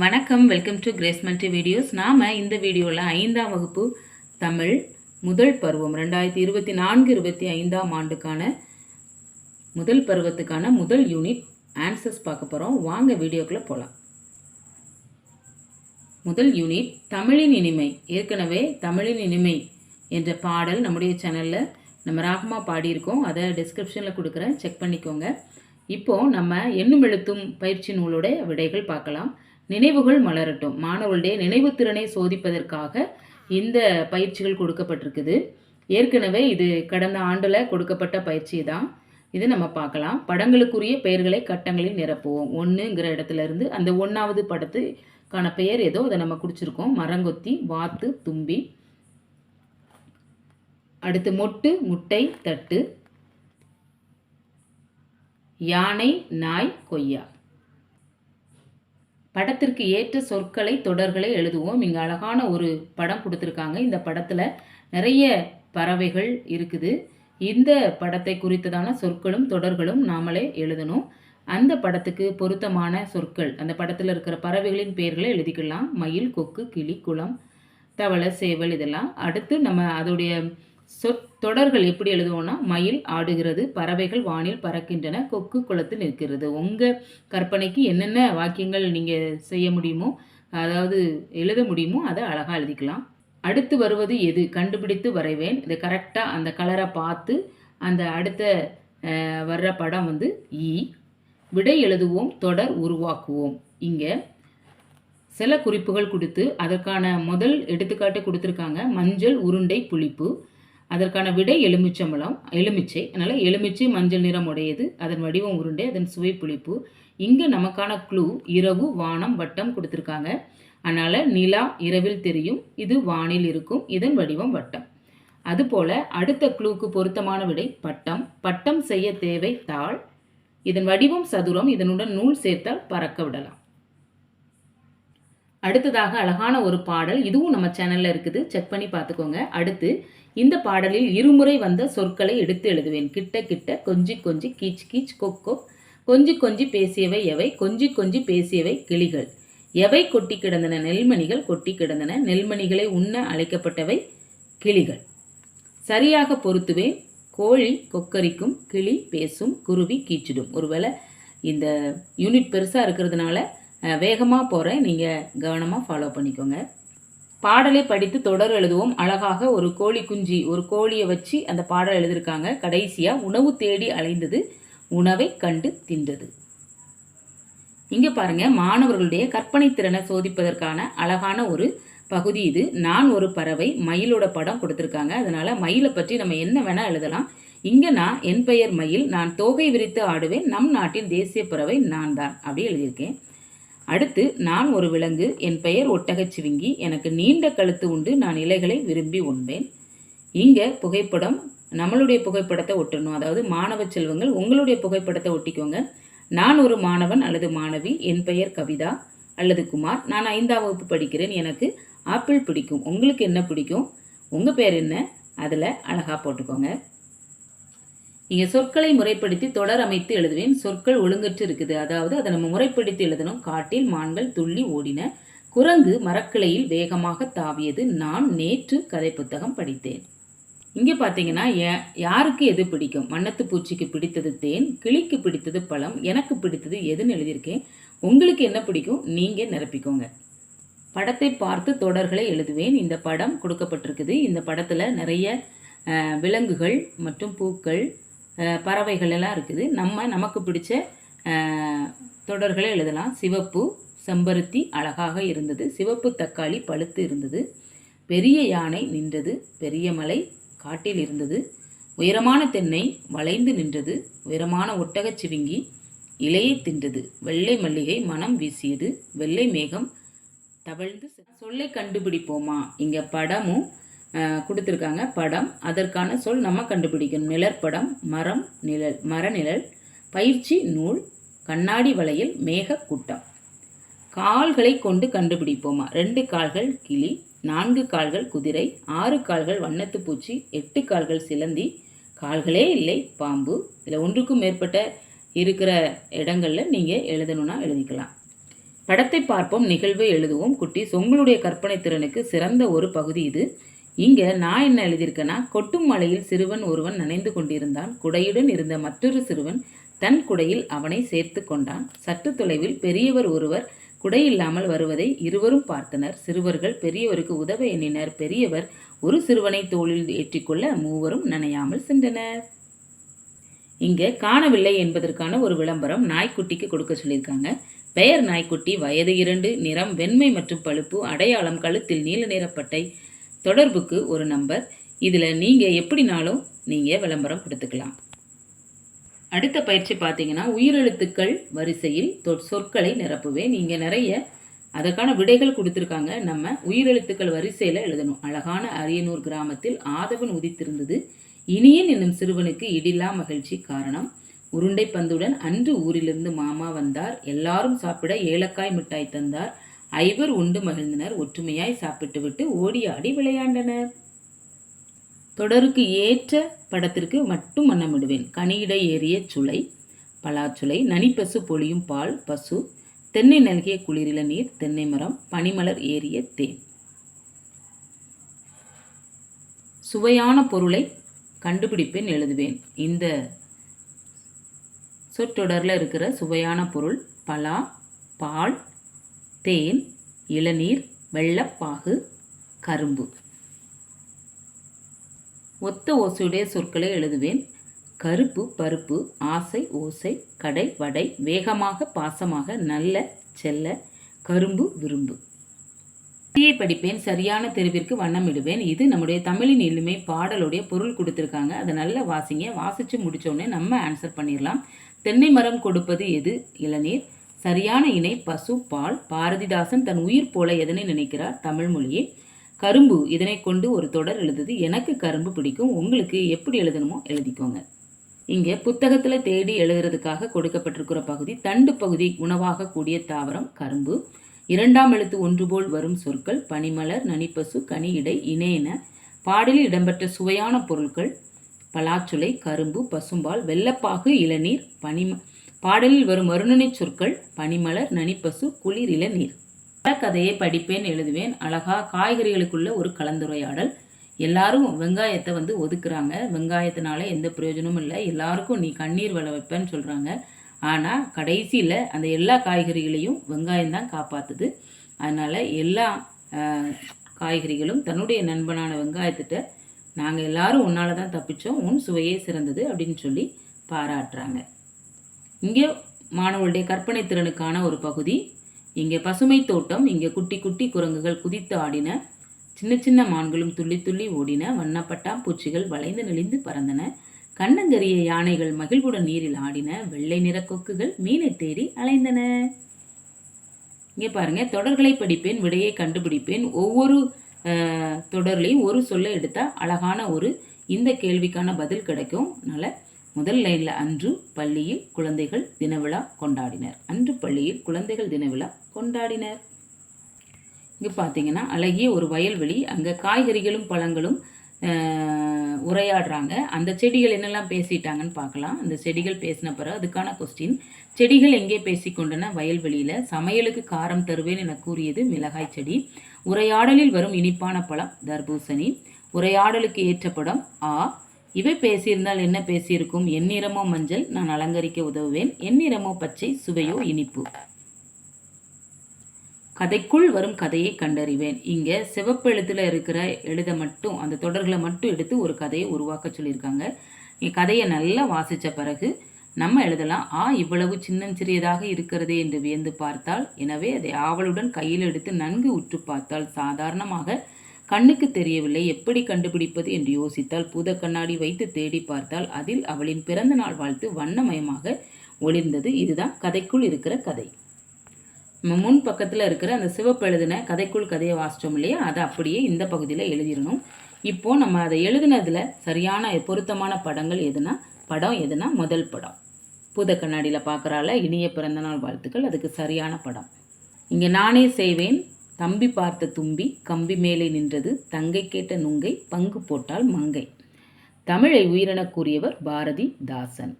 வணக்கம் welcome to Grace multi videos நாம் இந்த வீடியோவில் ஐந்தாம் வகுப்பு தமிழ் முதல் பருவம் ரெண்டாயிரத்தி இருபத்தி நான்கு இருபத்தி ஐந்தாம் ஆண்டுக்கான முதல் பருவத்துக்கான முதல் யூனிட் ஆன்சர்ஸ் பார்க்க போகிறோம் வாங்க வீடியோக்குள்ளே போகலாம் முதல் யூனிட் தமிழின் இனிமை. ஏற்கனவே தமிழின் இனிமை என்ற பாடல் நம்முடைய சேனலில் நம்ம ராகமாக பாடியிருக்கோம். அதை டிஸ்கிரிப்ஷனில் கொடுக்குறேன். செக் பண்ணிக்கோங்க. இப்போது நம்ம எண்ணும் எழுத்தும் பயிற்சி நூலோட விடைகள் பார்க்கலாம். நினைவுகள் மலரட்டும். மாணவர்களுடைய நினைவுத்திறனை சோதிப்பதற்காக இந்த பயிற்சிகள் கொடுக்கப்பட்டிருக்குது. ஏற்கனவே இது கடந்த ஆண்டில் கொடுக்கப்பட்ட பயிற்சி தான். இது நம்ம பார்க்கலாம். படங்களுக்குரிய பெயர்களை கட்டங்களில் நிரப்புவோம். ஒன்றுங்கிற இடத்துல இருந்து அந்த ஒன்றாவது படத்துக்கான பெயர் ஏதோ அதை நம்ம குடிச்சிருக்கோம். மரங்கொத்தி வாத்து தும்பி. அடுத்து மொட்டு முட்டை தட்டு. யானை நாய் கொய்யா. படத்திற்கு ஏற்ற சொற்களை தொடர்களை எழுதுவோம். இங்கே அழகான ஒரு படம் கொடுத்துருக்காங்க. இந்த படத்தில் நிறைய பறவைகள் இருக்குது. இந்த படத்தை குறித்ததான சொற்களும் தொடர்களும் நாமளே எழுதணும். அந்த படத்துக்கு பொருத்தமான சொற்கள் அந்த படத்தில் இருக்கிற பறவைகளின் பெயர்களை எழுதிக்கலாம். மயில் கொக்கு கிளி குளம் தவளை சேவல் இதெல்லாம். அடுத்து நம்ம அதோடைய தொடர்கள் எப்படி எழுதுவோம்னா மயில் ஆடுகிறது பறவைகள் வானில் பறக்கின்றன கொக்கு குளத்தில் நிற்கிறது. உங்கள் கற்பனைக்கு என்னென்ன வாக்கியங்கள் நீங்கள் செய்ய முடியுமோ அதாவது எழுத முடியுமோ அதை அழகாக எழுதிக்கலாம். அடுத்து வருவது எது? கண்டுபிடித்து வரைவேன். இதை கரெக்டாக அந்த கலரை பார்த்து அந்த அடுத்த வர்ற படம் வந்து ஈ. விடை எழுதுவோம் தொடர் உருவாக்குவோம். இங்கே சில குறிப்புகள் கொடுத்து அதற்கான முதல் எடுத்துக்காட்டு கொடுத்துருக்காங்க மஞ்சள் உருண்டை புளிப்பு. அதற்கான விடை எலுமிச்சம்பழம் எலுமிச்சை. அதனால் எலுமிச்சை மஞ்சள் நிறம் உடையது. அதன் வடிவம் உருண்டை அதன் சுவை புளிப்பு. இங்கே நமக்கான க்ளூ இரவு வானம் வட்டம் கொடுத்துருக்காங்க. அதனால் நிலா இரவில் தெரியும். இது வானில் இருக்கும். இதன் வடிவம் வட்டம். அதுபோல் அடுத்த க்ளூக்கு பொருத்தமான விடை பட்டம். பட்டம் செய்ய தேவை தாள். இதன் வடிவம் சதுரம். இதனுடன் நூல் சேர்த்தால் பறக்க விடலாம். அடுத்ததாக அழகான ஒரு பாடல். இதுவும் நம்ம சேனலில் இருக்குது. செக் பண்ணி பார்த்துக்கோங்க. அடுத்து இந்த பாடலில் இருமுறை வந்த சொற்களை எடுத்து எழுதுவேன். கிட்ட கிட்ட கொஞ்சி கொஞ்சி கீச் கீச் கொக்கோ கொஞ்சி கொஞ்சி பேசியவை எவை? கொஞ்சி கொஞ்சி பேசியவை கிளிகள். எவை கொட்டி கிடந்தன? நெல்மணிகள் கொட்டி கிடந்தன. நெல்மணிகளை உண்ண அழைக்கப்பட்டவை கிளிகள். சரியாக பொருத்துவேன். கோழி கொக்கரிக்கும் கிளி பேசும் குருவி கீச்சிடும். ஒருவேளை இந்த யூனிட் பெருசாக இருக்கிறதுனால வேகமாக போகிறேன் நீங்கள் கவனமாக ஃபாலோ பண்ணிக்கோங்க. பாடலை படித்து தொடர் எழுதுவோம். அழகாக ஒரு கோழி குஞ்சு ஒரு கோழியை வச்சு அந்த பாடல் எழுதியிருக்காங்க. கடைசியாக உணவு தேடி அலைந்தது உணவை கண்டு தின்றது. இங்கே பாருங்கள் மாணவர்களுடைய கற்பனை திறனை சோதிப்பதற்கான அழகான ஒரு பகுதி இது. நான் ஒரு பறவை மயிலோட படம் கொடுத்துருக்காங்க. அதனால் மயிலை பற்றி நம்ம என்ன வேணால் எழுதலாம். இங்கே நான் என் பெயர் மயில் நான் தோகை விரித்து ஆடுவேன் நம் நாட்டின் தேசிய பறவை நான் தான் அப்படி எழுதியிருக்கேன். அடுத்து நான் ஒரு விலங்கு என் பெயர் ஒட்டகச்சிவிங்கி எனக்கு நீண்ட கழுத்து உண்டு நான் இலைகளை விரும்பி உண்பேன். இங்கே புகைப்படம் நம்மளுடைய புகைப்படத்தை ஒட்டணும். அதாவது மாணவ செல்வங்கள் உங்களுடைய புகைப்படத்தை ஒட்டிக்கோங்க. நான் ஒரு மாணவன் அல்லது மாணவி என் பெயர் கவிதா அல்லது குமார் நான் ஐந்தாம் வகுப்பு படிக்கிறேன் எனக்கு ஆப்பிள் பிடிக்கும். உங்களுக்கு என்ன பிடிக்கும்? உங்கள் பேர் என்ன? அதில் அழகாக போட்டுக்கோங்க. நீங்கள் சொற்களை முறைப்படுத்தி தொடர் அமைத்து எழுதுவேன். சொற்கள் ஒழுங்கற்று இருக்குது அதாவது அதை நம்ம முறைப்படுத்தி எழுதணும். காட்டில் மான்கள் துள்ளி ஓடின. குரங்கு மரக்கிளையில் வேகமாக தாவியது. நான் நேற்று கதை புத்தகம் படித்தேன். இங்கே பார்த்தீங்கன்னா யாருக்கு எது பிடிக்கும்? வண்ணத்து பூச்சிக்கு பிடித்தது தேன் கிளிக்கு பிடித்தது பழம் எனக்கு பிடித்தது எதுன்னு எழுதியிருக்கேன். உங்களுக்கு என்ன பிடிக்கும்? நீங்கள் நிரப்பிக்கோங்க. படத்தை பார்த்து தொடர்களை எழுதுவேன். இந்த படம் கொடுக்கப்பட்டிருக்குது. இந்த படத்தில் நிறைய விலங்குகள் மற்றும் பூக்கள் பறவைகள் எல்லாம் இருக்குது. நம்ம நமக்கு பிடிச்ச தொடர்களை எழுதலாம். சிவப்பு செம்பருத்தி அழகாக இருந்தது. சிவப்பு தக்காளி பழுத்து இருந்தது. பெரிய யானை நின்றது. பெரிய மலை காட்டில் இருந்தது. உயரமான தென்னை வளைந்து நின்றது. உயரமான ஒட்டகச் சிவிங்கி இலையை தின்றது. வெள்ளை மல்லிகை மனம் வீசியது. வெள்ளை மேகம் தவழ்ந்து சொல்லை கண்டுபிடிப்போமா? இங்கே படமும் கொடுத்துருக்காங்க. படம் அதற்கான சொல் நம்ம கண்டுபிடிக்கணும். நிழற்படம் மரம் நிழல் மரநிழல் பயிற்சி நூல் கண்ணாடி வளையல் மேக கூட்டம் கால்களை கொண்டு கண்டுபிடிப்போமா? ரெண்டு கால்கள் கிளி நான்கு கால்கள் குதிரை ஆறு கால்கள் வண்ணத்து பூச்சி எட்டு கால்கள் சிலந்தி கால்களே இல்லை பாம்பு. இதில் ஒன்றுக்கும் மேற்பட்ட இருக்கிற இடங்களில் நீங்கள் எழுதணும்னா எழுதிக்கலாம். படத்தை பார்ப்போம் நிகழ்வை எழுதுவோம். குட்டி உங்களுடைய கற்பனை திறனுக்கு சிறந்த ஒரு பகுதி இது. இங்க நான் என்ன எழுதியிருக்கேன்னா கொட்டும் மலையில் சிறுவன் ஒருவன் நனைந்து கொண்டிருந்தான். குடையுடன் இருந்த மற்றொரு சிறுவன் தன் குடையில் அவனை சேர்த்து கொண்டான். சற்று தொலைவில் பெரியவர் ஒருவர் குடையில்லாமல் வருவதை இருவரும் பார்த்தனர். சிறுவர்கள் பெரியவருக்கு உதவ எண்ணினர். பெரியவர் ஒரு சிறுவனை தோளில் ஏற்றிக்கொள்ள மூவரும் நனையாமல் சென்றனர். இங்க காணவில்லை என்பதற்கான ஒரு விளம்பரம் நாய்க்குட்டிக்கு கொடுக்க சொல்லியிருக்காங்க. பெயர் நாய்க்குட்டி வயது இரண்டு நிறம் வெண்மை மற்றும் பழுப்பு அடையாளம் கழுத்தில் நீல நிறப்பட்டை தொடர்புக்கு ஒரு நம்பர். இதில் நீங்கள் எப்படினாலும் நீங்கள் விளம்பரம் கொடுத்துக்கலாம். அடுத்த பயிற்சி பார்த்தீங்கன்னா உயிரெழுத்துக்கள் வரிசையில் சொற்களை நிரப்புவேன். நீங்கள் நிறைய அதற்கான விடைகள் கொடுத்துருக்காங்க. நம்ம உயிரெழுத்துக்கள் வரிசையில் எழுதணும். அழகான அரியனூர் கிராமத்தில் ஆதவன் உதித்திருந்தது. இனியன் என்னும் சிறுவனுக்கு இடில்லா மகிழ்ச்சி காரணம். உருண்டை பந்துடன் அன்று ஊரிலிருந்து மாமா வந்தார். எல்லாரும் சாப்பிட ஏலக்காய் மிட்டாய் தந்தார். ஐவர் உண்டு மகிழ்ந்தனர் ஒற்றுமையாய் சாப்பிட்டுவிட்டு ஓடி ஆடி விளையாண்டனர். தொடருக்கு ஏற்ற படத்திற்கு மட்டும் மன்னமிடுவேன் கனியிட ஏறிய சுளை பலாச்சுளை நனிப்பசு பொழியும் பால் பசு தென்னை நல்கிய குளிரில நீர் தென்னை மரம் பனிமலர் ஏறிய தேன். சுவையான பொருளை கண்டுபிடிப்பேன் எழுதுவேன். இந்த சொற்றொடரில் இருக்கிற சுவையான பொருள் பலா பால் தேன் இளநீர் வெள்ளப்பாகு கரும்பு. ஒத்த ஓசையுடைய சொற்களை எழுதுவேன். கருப்பு பருப்பு ஆசை ஓசை கடை வடை வேகமாக பாசமாக நல்ல செல்ல கரும்பு விரும்பு. தீயை படிப்பேன் சரியான தெருவிற்கு வண்ணமிடுவேன் இது நம்முடைய தமிழின் எளிமை பாடலுடைய பொருள் கொடுத்துருக்காங்க. அதை நல்லா வாசிங்க. வாசித்து முடித்தோடனே நம்ம ஆன்சர் பண்ணிடலாம். தென்னை மரம் கொடுப்பது எது? இளநீர். சரியான இணை பசு பால். பாரதிதாசன் தன் உயிர் போல எதனை நினைக்கிறார்? தமிழ் மொழியே. கரும்பு இதனை கொண்டு ஒரு தொடர் எழுதுது. எனக்கு கரும்பு பிடிக்கும். உங்களுக்கு எப்படி எழுதணுமோ எழுதிக்கோங்க. இங்கே புத்தகத்தில் தேடி எழுதுறதுக்காக கொடுக்கப்பட்டிருக்கிற பகுதி தண்டு பகுதி உணவாக கூடிய தாவரம் கரும்பு. இரண்டாம் எழுத்து ஒன்று போல் வரும் சொற்கள் பனிமலர் நனிப்பசு கனி இடை இணையென. பாடலில் இடம்பெற்ற சுவையான பொருட்கள் பலாச்சுளை கரும்பு பசும்பால் வெள்ளப்பாகு இளநீர் பனிம பாடலில் வரும் வருணனை சொற்கள் பனிமலர் நனிப்பசு குளிர் இளநீர். கதையை படிப்பேன் எழுதுவேன். அழகா காய்கறிகளுக்குள்ள ஒரு கலந்துரையாடல். எல்லாரும் வெங்காயத்தை வந்து ஒதுக்குறாங்க. வெங்காயத்தினால எந்த பிரயோஜனமும் இல்லை. எல்லாருக்கும் நீ கண்ணீர் விளை வைப்பேன்னு சொல்கிறாங்க ஆனால் கடைசியில் அந்த எல்லா காய்கறிகளையும் வெங்காயம் தான் காப்பாற்றுது அதனால் எல்லா காய்கறிகளும் தன்னுடைய நண்பனான வெங்காயத்திட்ட நாங்கள் எல்லாரும் உன்னால தான் தப்பிச்சோம். உன் சுவையே சிறந்தது அப்படின்னு சொல்லி பாராட்டுறாங்க. இங்கே மாணவர்களுடைய கற்பனை திறனுக்கான ஒரு பகுதி. இங்கே பசுமை தோட்டம் இங்கே குட்டி குட்டி குரங்குகள் குதித்து ஆடின சின்ன சின்ன மான்களும் துள்ளி துள்ளி ஓடின வண்ணப்பட்டாம்பூச்சிகள் வளைந்து நெளிந்து பறந்தன கண்ணங்கரிய யானைகள் மகிழ்வுடன் நீரில் ஆடின வெள்ளை நிற கொக்குகள் மீனை தேடி அலைந்தன. இங்கே பாருங்க தொடர்களை படிப்பேன் விடையை கண்டுபிடிப்பேன். ஒவ்வொரு தொடர்லையும் ஒரு சொல்லை எடுத்தால் அழகான ஒரு இந்த கேள்விக்கான பதில் கிடைக்கும். அதனால் முதல் லைனில் அன்று பள்ளியில் குழந்தைகள் தினவிழா கொண்டாடினர். அன்று பள்ளியில் குழந்தைகள் தினவிழா கொண்டாடினர். இங்கே பார்த்தீங்கன்னா அழகிய ஒரு வயல்வெளி அங்கே காய்கறிகளும் பழங்களும் உரையாடுறாங்க. அந்த செடிகள் என்னெல்லாம் பேசிட்டாங்கன்னு பார்க்கலாம் அந்த செடிகள் பேசின பிறகு அதுக்கான கொஸ்டின் செடிகள் எங்கே பேசிக்கொண்டன வயல்வெளியில்? சமையலுக்கு காரம் தருவேன் என கூறியது மிளகாய் செடி. உரையாடலில் வரும் இனிப்பான பழம் தர்பூசணி. உரையாடலுக்கு ஏற்ற படம் ஆ இவை பேசியிருந்தால் என்ன பேசியிருக்கும்? எந்நிறமோ மஞ்சள் நான் அலங்கரிக்க உதவுவேன். எந்நிறமோ பச்சை சுவையோ இனிப்பு. கதைக்குள் வரும் கதையை கண்டறிவேன். இங்கே சிவப்பு எழுத்துல இருக்கிற எழுத மட்டும் அந்த தொடர்களை மட்டும் எடுத்து ஒரு கதையை உருவாக்க சொல்லியிருக்காங்க. இங்க கதையை நல்லா வாசித்த பிறகு நம்ம எழுதலாம் ஆ இவ்வளவு சின்னஞ்சிறியதாக இருக்கிறதே என்று வியந்து பார்த்தால் எனவே அதை ஆவலுடன் கையில் எடுத்து நன்கு உற்று பார்த்தால் சாதாரணமாக கண்ணுக்கு தெரியவில்லை. எப்படி கண்டுபிடிப்பது என்று யோசித்தால் பூத கண்ணாடி வைத்து தேடி பார்த்தால் அதில் அவளின் பிறந்த நாள் வாழ்த்து வண்ணமயமாக ஒளிர்ந்தது. இதுதான் கதைக்குள் இருக்கிற கதை. நம்ம முன் பக்கத்தில் இருக்கிற அந்த சிவப்பு எழுதின கதைக்குள் கதையை வாசித்தோம் இல்லையா? அதை அப்படியே இந்த பகுதியில் எழுதிடணும். இப்போது நம்ம அதை எழுதினதில் சரியான பொருத்தமான படங்கள் எதுனா படம் எதுனா முதல் படம். பூத கண்ணாடியில் பார்க்குறால இனிய பிறந்தநாள் வாழ்த்துக்கள். அதுக்கு சரியான படம். இங்கே நானே செய்வேன் தம்பி பார்த்த தும்பி கம்பி மேலே நின்றது தங்கை கேட்ட நுங்கை பங்கு போட்டால் மங்கை. தமிழை உயிரெனக் கூறியவர் பாரதி தாசன்.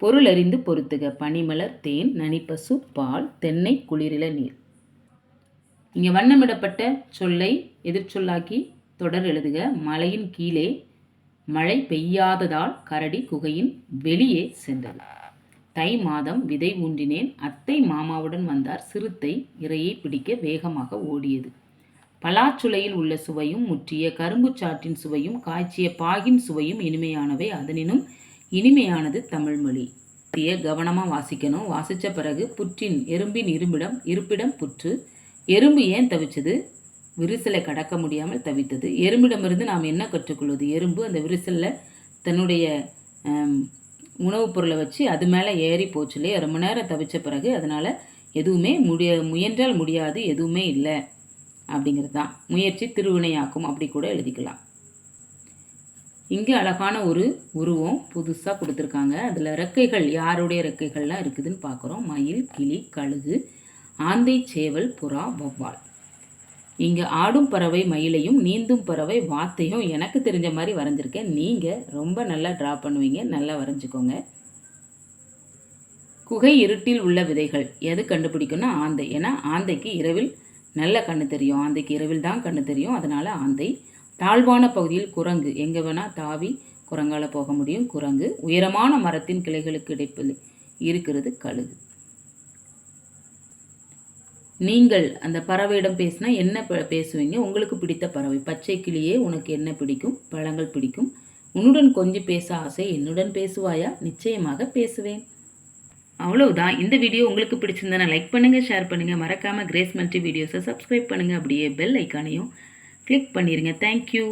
பொருளறிந்து பொறுத்துக பனிமலர் தேன் நனிப்பசு பால் தென்னை குளிரில நீர். இங்கே வண்ணமிடப்பட்ட சொல்லை எதிர்ச்சொல்லாக்கி தொடர் எழுதுக. மலையின் கீழே மழை பெய்யாததால் கரடி குகையின் வெளியே சென்றது. தை மாதம் விதை ஊன்றினேன். அத்தை மாமாவுடன் வந்தார். சிறுத்தை இரையை பிடிக்க வேகமாக ஓடியது. பலாச்சுளையில் உள்ள சுவையும் முற்றிய கரும்புச்சாற்றின் சுவையும் காய்ச்சிய பாகின் சுவையும் இனிமையானவை. அதனினும் இனிமையானது தமிழ்மொழி இதைய கவனமாக வாசிக்கணும். வாசித்த பிறகு புற்றின் எறும்பின் இரும்பிடம் இருப்பிடம் புற்று. எறும்பு ஏன் தவிச்சது? விரிசலை கடக்க முடியாமல் தவித்தது. எறும்பிடமிருந்து நாம் என்ன கற்றுக்கொள்வது? எறும்பு அந்த விரிசலில் தன்னுடைய உணவுப் பொருளை வச்சு அது மேலே ஏறி போச்சு இல்லையா? ரொம்ப நேரம் தவிச்ச பிறகு அதனால் எதுவுமே முடிய முயன்றால் முடியாது எதுவுமே இல்லை அப்படிங்கிறது தான். முயற்சி திருவினையாக்கும் அப்படி கூட எழுதிக்கலாம். இங்கே அழகான ஒரு உருவம் புதுசாக கொடுத்துருக்காங்க. அதில் ரெக்கைகள் யாருடைய ரெக்கைகள்லாம் இருக்குதுன்னு பார்க்குறோம். மயில் கிளி கழுகு ஆந்தை சேவல் புறா வௌவால். இங்கே ஆடும் பறவை மயிலையும் நீந்தும் பறவை வாத்தையும் எனக்கு தெரிஞ்ச மாதிரி வரைஞ்சிருக்கேன். நீங்கள் ரொம்ப நல்லா ட்ரா பண்ணுவீங்க. நல்லா வரைஞ்சிக்கோங்க. குகை இருட்டில் உள்ள விதைகள். எது கண்டுபிடிக்கும்னா ஆந்தை. ஏன்னா ஆந்தைக்கு இரவில் நல்ல கண்ணு தெரியும். ஆந்தைக்கு இரவில் தான் கண்ணு தெரியும். அதனால் ஆந்தை. தாழ்வான பகுதியில் குரங்கு. எங்கே வேணால் தாவி குரங்கால போக முடியும். குரங்கு உயரமான மரத்தின் கிளைகளுக்கு இடைப்பில் இருக்கிறது கழுகு. நீங்கள் அந்த பறவையிடம் பேசினா என்ன ப- பேசுவீங்க? உங்களுக்கு பிடித்த பறவை. பச்சை கிளியே உனக்கு என்ன பிடிக்கும்? பழங்கள் பிடிக்கும். உன்னுடன் கொஞ்சம் பேச ஆசை என்னுடன் பேசுவாயா? நிச்சயமாக பேசுவேன். அவ்வளவுதான். இந்த வீடியோ உங்களுக்கு பிடிச்சிருந்தா லைக் பண்ணுங்கள் ஷேர் பண்ணுங்கள் மறக்காமல் கிரேஸ் மல்டி வீடியோஸை சப்ஸ்கிரைப் பண்ணுங்கள் அப்படியே பெல் ஐக்கானையும் கிளிக் பண்ணிடுங்க தேங்க்யூ